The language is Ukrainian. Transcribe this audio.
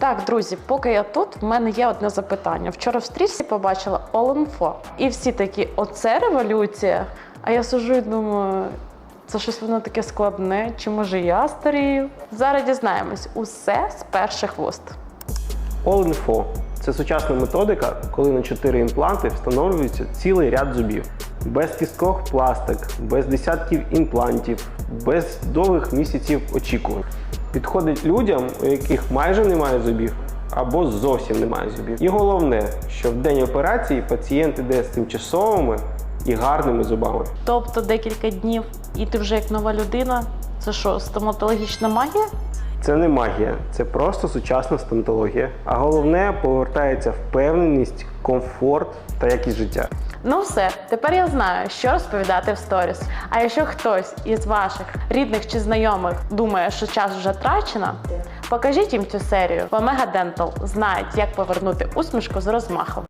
Так, друзі, поки я тут, в мене є одне запитання. Вчора в стрічці побачила All-Info. І всі такі, оце революція. А я сижу і думаю, це щось воно таке складне, чи може я старію? Зараз дізнаємось усе з перших вуст. All-Info – це сучасна методика, коли на 4 імпланти встановлюється цілий ряд зубів. Без кісткох пластик, без десятків імплантів, без довгих місяців очікувань. Підходить людям, у яких майже немає зубів або зовсім немає зубів. І головне, що в день операції пацієнт іде з тимчасовими і гарними зубами. Тобто декілька днів, і ти вже як нова людина. Це що, стоматологічна магія? Це не магія, це просто сучасна стоматологія. А головне повертається впевненість, комфорт та якість життя. Ну все, тепер я знаю, що розповідати в сторіс. А якщо хтось із ваших рідних чи знайомих думає, що час вже втрачено, покажіть їм цю серію. Бо Мега Dental знають, як повернути усмішку з розмахом.